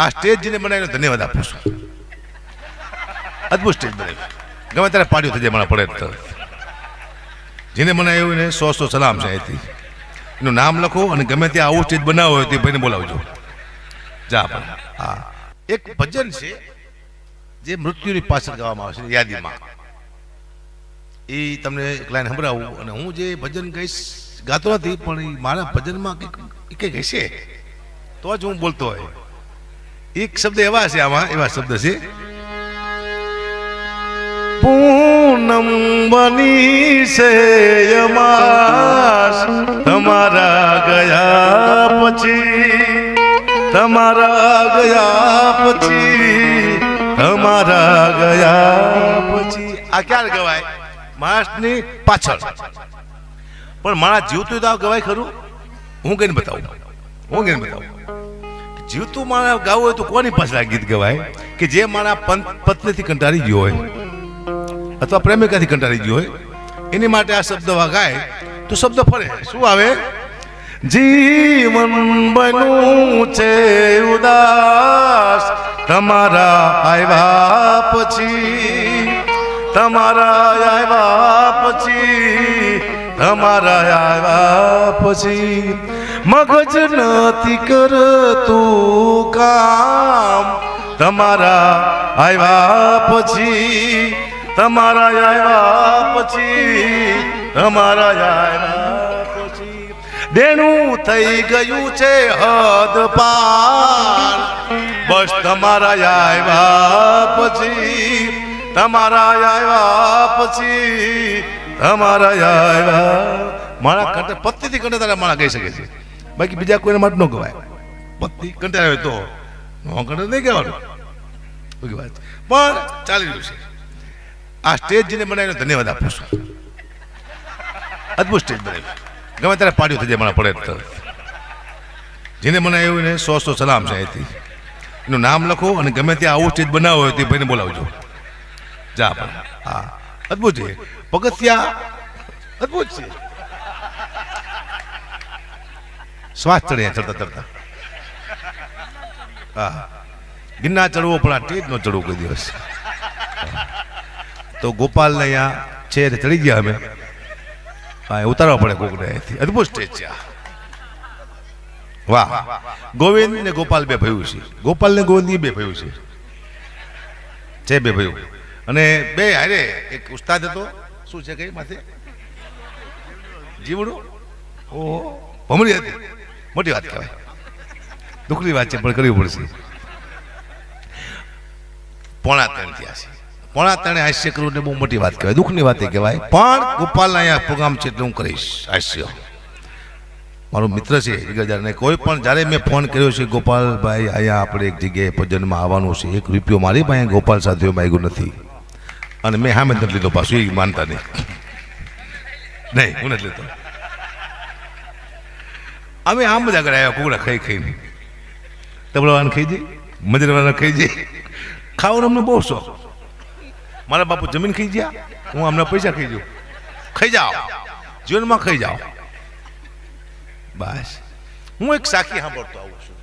આ સ્ટેજ જેને બનાવીને ધન્યવાદ આપું છું. અદભુત સ્ટેજ બનાવી ગમે ત્યારે પાડ્યું થઈ જાય, મને પડે જેને બનાવ્યું એને સો સો સલામ છે અહીંથી. એનું નામ લખો અને ગમે ત્યાં આવું સ્ટેજ બનાવો હોય તે ભાઈને બોલાવજો. જા પણ. હા. એક ભજન છે, જે મૃત્યુની પાછળ ગાવામાં આવે છે, યાદીમાં. એ તમને એક લાઈન સંભળાવું અને હું જે ભજન ગઈશ ગાતો નથી, પણ મારા ભજનમાં કંઈક કંઈક હશે. તો જ હું બોલતો હોય. એક શબ્દ એવા છે આમાં એવા શબ્દ છે. પૂનમ બની છે યમાસ તમારા ગયા પછી તમારા ગયા પછી તમારા ગયા પછી. આ ક્યારે ગવાય માણસની પાછળ. પણ માણસ જીવતું તો ગવાય ખરું? હું કઈને બતાવું. હું કઈને બતાવું. જીવતું માણસ ગાવું હોય તો કોની પાછળ ગીત ગવાય? કે જે મારા પત્નીથી કંટાળી ગયો હોય? અથવા પ્રેમિકાથી કંટાળી ગયો હોય? એની માટે આ શબ્દ ગાય તો શબ્દ ફરે. શું આવે? જીવન બન્યું છે ઉદાસ, તમારા આવ્યા પછી, તમારા આવ્યા પછી, તમારા આવ્યા પછી મગજ નથી કરતું કામ. તમારા આવ્યા પછી, તમારા આવ્યા પછી, તમારા આવ્યા દેણું થઈ ગયું છે હદ પાર. બસ તમારા આવ્યા પછી, તમારા આવ્યા પછી, તમારા આવ્યા. મારા કંટે પતિથી કંઠે તારા માળા કહી શકે છે. બાકી બીજા કોઈને માટે ન ગવાય. પત્ની કંટાળે તો. નો નહીં કહેવાનું. ઓકે વાત. પણ ચાલી રહ્યું છે. આ સ્ટેજ જેને બનાવીને ધન્યવાદ આપું છું. અદભુત સ્ટેજ બનાવી ગમે ત્યારે પાડ્યું થઈ જાય, મને પડે જેને એવું ને સો સો સલામ છે અહીંથી. એનું નામ લખો અને ગમે ત્યાં આવું સ્ટેજ બનાવો હોય તે ભાઈને બોલાવજો. જા પણ. હા. અદભુત છે. પગથિયા અદભુત છે. શ્વાસ ચડે ચડતા ચડતા હા. ગિરનાર ચડવો પણ આ ટેજ નો ચડવું કોઈ દિવસ. તો ગોપાલને અહીંયા છે ચડી ગયા અમે. હા ઉતારવા પડે કોકને અહીંથી. અદભુત સ્ટેજ છે આ. વાહ. ગોવિંદ ને ગોપાલ બે ભયું છે. ગોપાલ ને ગોવિંદ બે ભયું છે. છે બે ભયું. અને બે અરે એક ઉસ્તાદ હતો. શું છે કઈ માથે? જીવડું? ઓહો. ભમરી હતી. મોટી વાત કહેવાય. દુઃખની વાત છે, પણ કરવી પડશે. પોણા ત્રણ થયા છે. પોણા ત્રણે હાસ્ય કરવું ને બહુ મોટી વાત કહેવાય. દુઃખની વાત કહેવાય. પણ ગોપાલના અહીંયા પ્રોગ્રામ છે એટલે હું કરીશ હાસ્ય. મારો મિત્ર છે જીગરજાર ને કોઈ પણ, જ્યારે મેં ફોન કર્યો છે, ગોપાલભાઈ, અહીંયા આપણે એક જગ્યાએ ભજનમાં આવવાનું છે. એક રૂપિયો મારી પાસે ગોપાલ સાથે માગ્યું નથી. અને મેં હામે નથી લીધો પાછું, એ માનતા નહીં. નહીં, હું નથી લીધો અમે આમ બધા આગળ આવ્યા કુકડા ખાઈ ખાઈને. તબલાવાને ખાઈ જઈ મજરવાના ખાઈ જઈ ખાવાનો અમને બહુ શોખ. મારા બાપુ જમીન ખાઈ ગયા, હું અમને પૈસા ખાઈ જાઉં. ખાઈ જાઓ. જીવનમાં ખાઈ જાઓ. બસ. હું એક સાખી સાંભળતો આવું છું.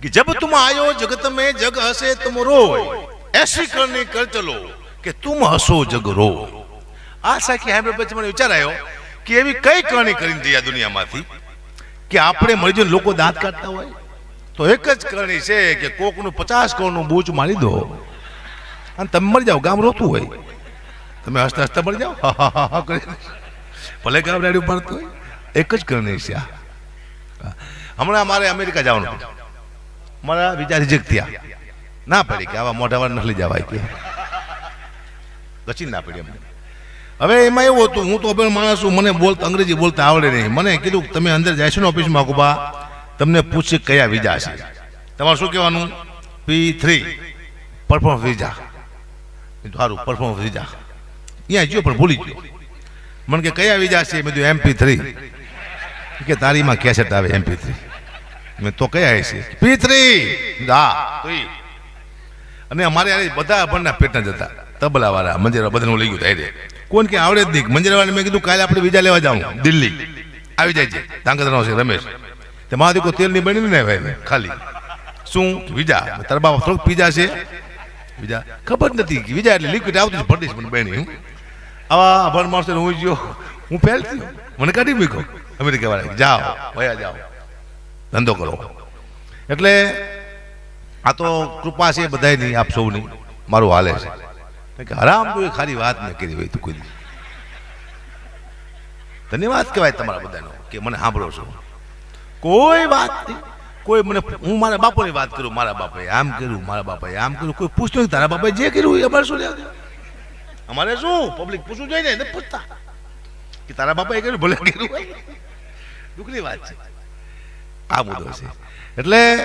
કે જબ તુમ આયો, જગત में જગ હસે તુમ રોય. એસી કરને કર ચલો, કે તુમ હસો, જગ રો આ સાખી સાંભળ્યા પછી મને વિચાર આવ્યો કે એવી કઈ કરણી કરીને જઈ આ દુનિયામાંથી? કે આપણે મળી જઈને લોકો દાંત કાઢતા હોય? તો એક જ કરણી છે કે કોકનું પચાસ કરોડનું બૂચ મારી દો. અને તમે મળી જાઓ, ગામ રોતું હોય. તમે હસતા હસતા મળી જાઓ? ભલે ગામ રેડી પડતું હોય. એક જ કરણી છે હમણાં મારે અમેરિકા જવાનું મારા વિચાર રિજેક્ટ થયા. ના પડી કે આવા મોટા વાર નથી જવાય કે. ગચી ના પડી અમને. હવે એમાં એવું હતું, હું તો પણ માણસ છું, મને બોલતા, અંગ્રેજી બોલતા આવડે નહીં. મને કીધું, તમે અંદર છો ને ઓફિસમાં કુબા? તમને પૂછે કયા વિઝા છે. તમારે શું કહેવાનું? પી થ્રી પરફોર્મન્સ વિઝા સારું પરફોર્મન્સ વિઝા અહીંયા ગયો પણ ભૂલી ગયો. મને કે, કયા વિઝા છે? મેં એમપી થ્રી કે, તારીમાં કેસેટ આવે એમપી થ્રી મેં તો કયા છે? પી થ્રી હા. અને અમારે બધા અભણના પેટના જતા તબલાવાળા તબલા વાળા મંજરા બધાનું લઈ ગયું થાય કોણ કે આવડે જ નહીં. મંજરા મેં કીધું, કાલે આપણે બીજા લેવા જાઉં. દિલ્હી. આવી જાય છે. તાંગધરાનો છે રમેશ. તે મારા દીકરો તેલની બની ને ભાઈ ખાલી. શું? વિજા. તારા બાપા થોડુંક પીઝા છે. બીજા ખબર નથી કે વિજા એટલે લિક્વિડ આવતું જ ભરતીશ મને બેની આવા અભણ માણસો હું જો હું ફેલ થયો. મને કાઢી મૂક્યો. અમેરિકા વાળા જાઓ, વયા જાઓ. ધંધો કરો. એટલે આ તો કૃપા છે બધાની આપ સૌની. મારું હાલે છે. કે હરામ એ ખાલી વાત ન કરી હોય તું કોઈ. ધન્યવાદ કહેવાય તમારા બધાનો કે મને સાંભળો છો? કોઈ વાત નહીં. કોઈ મને, હું મારા બાપોની વાત કરું, મારા બાપાએ આમ કર્યું, મારા બાપાએ આમ કર્યું. કોઈ પૂછતું નથી, તારા બાપાએ જે કર્યું એ અમારે શું અમારે શું? પબ્લિક પૂછવું જોઈએ ને પૂછતા. કે તારા બાપાએ કર્યું, ભલે કર્યું દુઃખની વાત છે. આ મુદ્દો છે. એટલે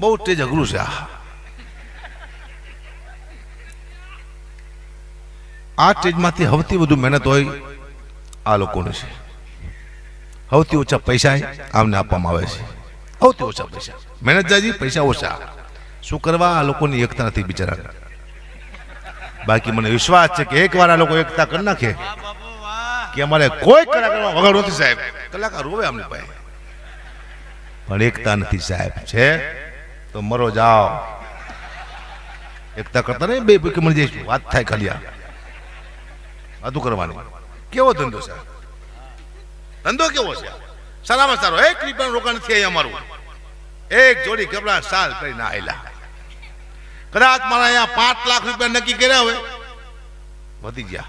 બહુ તેજ અઘરું છે આ. આ સ્ટેજમાંથી સૌથી વધુ મહેનત હોય આ લોકોની છે. સૌથી ઓછા પૈસા આમને આપવામાં આવે છે. સૌથી ઓછા પૈસા. મહેનત જાજી, પૈસા ઓછા. શું કરવા? આ લોકોની એકતા નથી બિચારા. બાકી મને વિશ્વાસ છે કે એકવાર આ લોકો એકતા કરી નાખે, કે અમારે કોઈ કલાકારમાં વગર નથી સાહેબ. કલાકાર રોવે અમને પાસે પણ એકતા નથી સાહેબ, છે? તો મરો જાઓ. એકતા કરતા નહીં, બે ભૂખી મળી જઈશું. વાત થાય ખાલી આ કરવાનું. કેવો ધંધો છે? ધંધો કેવો છે? સારામાં સારો. એક રૂપિયાનું રોકાણ અહીં અમારું. એક જોડી કપડા સાલ કરીને આવેલા કદાચ મારા અહીંયા પાંચ લાખ રૂપિયા નક્કી કર્યા હોય. વધી ગયા.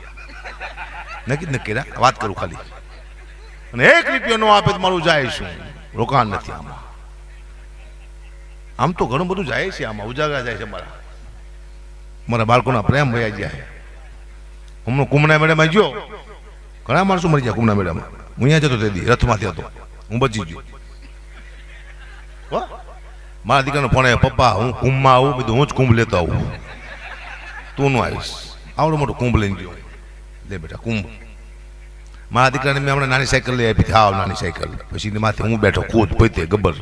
નક્કી જ નક્કી કર્યા? વાત કરું ખાલી. અને એક રૂપિયો નો આપે તો મારું જાય શું? રોકાણ નથી આમાં. આમ તો ઘણું બધું જાય છે આમાં. ઉજાગરા જાય છે મારા મારા બાળકોના પ્રેમ વયા જાય હમણાં કુમના મેળામાં ગયો. ઘણા માણસો મરી ગયા કુમના મેળામાં. હું અહીંયા જતો તે દી રથમાંથી હતો હું બચી ગયો. મારા દીકરાનો ફોન આવ્યો, પપ્પા, હું કુંભમાં આવું, બધું હું જ કુંભ લેતો આવું. તું નું આવીશ. આવડો મોટો કુંભ લઈને ગયો. લે બેટા, કુંભ. મારા દીકરાને મેં હમણાં નાની સાયકલ લઈ આપી આવ નાની સાયકલ. પછી માથે હું બેઠો કૂદ પોતે, ગબ્બર.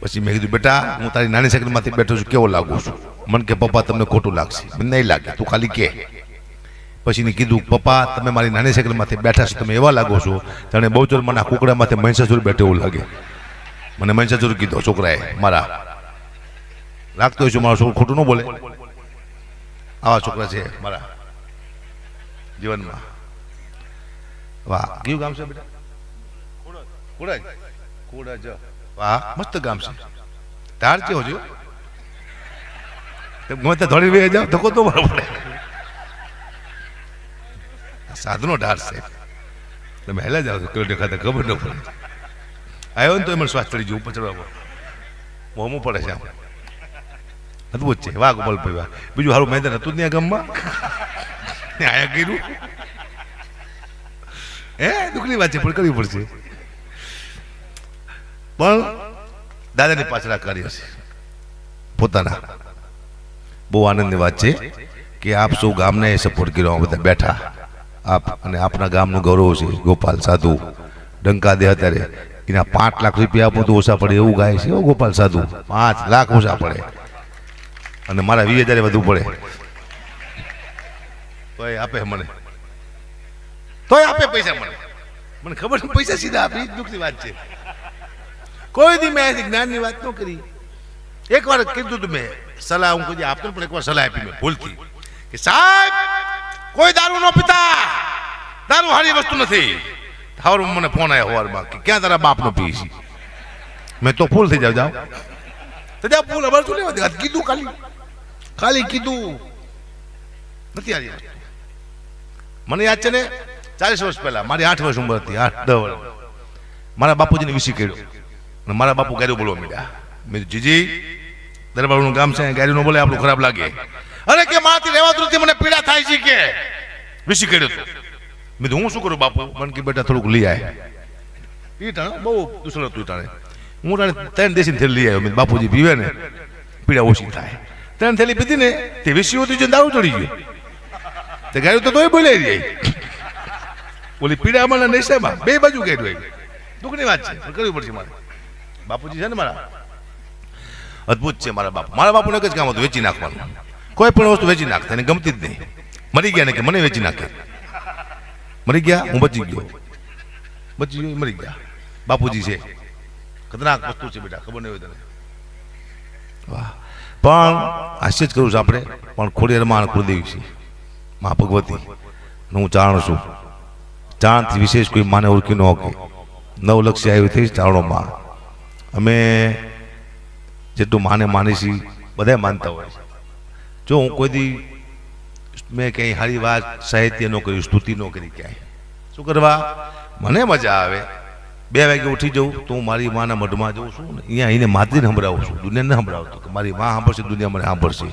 પછી મેં કીધું, બેટા, હું તારી નાની સાયકલમાંથી બેઠો છું, કેવો લાગુ છું? મને કે, પપ્પા, તમને ખોટું લાગશે. મને નહીં લાગે. તું ખાલી કે. પછી એને કીધું, પપ્પા, તમે મારી નાની સાયકલમાંથી બેઠા છો, તમે એવા લાગો છો જાણે બહુચર મને કુકડામાંથી મહિષાસુર બેઠે એવું લાગે. મને મહિષાસુર કીધો, છોકરાએ, મારા. લાગતો હોય છે મારો છોકરો ખોટું ન બોલે. આવા છોકરા છે મારા જીવનમાં. વાહ. કયું ગામ છે બેટા? વાહ, મસ્ત ગામ છે. ધાર કેવો છે? ગમે ત્યાં ધોળી બે જાવ ધક્કો તો મારો પડે. સાધનો ઢાર છે. તમે હેલા જાઓ છો કયો દેખાતા ખબર ન પડે. આવ્યો ને તો એમાં શ્વાસ ચડી જવું ઉપર મોમું પડે છે આમ. અદભુત છે. વાહ ગોપાલભાઈ વાહ બીજું સારું મેદાન હતું ત્યાં ગામમાં. આયા કર્યું. હે, દુઃખની વાત છે, પણ કરવી પડશે. પણ દાદાની પાછળ કાર્ય છે. પોતાના. બહુ આનંદની વાત છે કે આપ સૌ ગામને સપોર્ટ કર્યો બધા બેઠા. આપ અને આપના ગામનું ગૌરવ છે, ગોપાલ સાધુ. ડંકા દે અત્યારે. એના પાંચ લાખ રૂપિયા આપો તો ઓછા પડે, એવું ગાય છે ગોપાલ સાધુ. પાંચ લાખ ઓછા પડે. અને મારા વીસ હજાર વધુ પડે. તોય આપે મને. તોય આપે પૈસા મને. મને ખબર છે, પૈસા સીધા આપી જ દુઃખની વાત છે. કોઈ દી મેં જ્ઞાનની વાત ન કરી. એકવાર કીધું તું મેં, સલાહ હું કોઈ આપતો પણ એકવાર સલાહ આપી મેં, ભૂલથી. કે સાહેબ કોઈ દારૂ ન પીતા. દારૂ સારી વસ્તુ નથી. હવારમાં મને ફોન આવ્યો હવારમાં કે ક્યાં તારા બાપનો પી છે? મેં તો ફૂલ થઈ જાવ જાવ તો જાવ ફૂલ, અમારે શું લેવા કીધું ખાલી. ખાલી કીધું. નથી હારી મને યાદ છે ને, ચાલીસ વર્ષ પહેલા, મારી આઠ વર્ષ ઉંમર હતી, આઠ, દસ વર્ષ. મારા બાપુજીને વિસી કર્યો. અને મારા બાપુ ગાડી બોલવા માંડ્યા. મેં જીજી, દરબારનું ગામ છે ગાડી ન બોલે આપણું ખરાબ લાગે. અરે કે મારાથી રહેવાતું નથી મને પીડા થાય છે કે? વિસી કર્યો તો. મેં હું શું કરું બાપુ? મને કે બેટા થોડુંક લઈ આય. એ ટાણે, બહુ દુસરો એ ટાણે. હું ટાણે ત્રણ દેશી થેલી લઈ આવ્યો. મેં બાપુજી પીવે ને, પીડા ઓછી થાય. ત્રણ થેલી પીધી ને, તે વિસી હોતી જોઈને દારૂ ચડી ગયો. તે ગાયું તો તોય બોલાઈ રહી ઓલી પીડામાં ને નશામાં બે બાજુ ગઈ રહી દુઃખની વાત છે કરવી પડશે મારે. બાપુજી છે ને મારા? અદ્ભુત છે મારા બાપુ. મારા બાપુને એક જ કામ હતું, વેચી નાખવાનું. કોઈ પણ વસ્તુ વેચી નાખતા, એને ગમતી જ નહીં. મરી ગયા ને કે મને વેચી નાખે. મરી ગયા, હું બચી ગયો. બચી ગયો મરી ગયા. બાપુજી છે. ખતરનાક વસ્તુ છે બેટા, ખબર નહીં હોય તને. વાહ. પણ હાસ્ય જ કરું છું આપણે, પણ ખોડિયારમાં કુળદેવી છે. મા ભગવતી. હું ચારણ છું. ચાણથી વિશેષ કોઈ માને ઓળખી ન શકે. નવ લક્ષ્ય આવ્યું થઈ ચારણોમાં અમે જેટલું માને માની છીએ બધા માનતા હોય છે. જો હું કોઈ દી મેં ક્યાંય સારી વાત સાહિત્ય ન કર્યું સ્તુતિ ન કરી ક્યાંય. શું કરવા? મને મજા આવે. બે વાગે ઉઠી જઉં તો હું મારી માના મઢમાં જઉં છું અહીંયા એને માતરીને સંભળાવું છું. દુનિયાને સંભળાવતો, કે મારી માં સાંભળશે, દુનિયા મને સાંભળશે.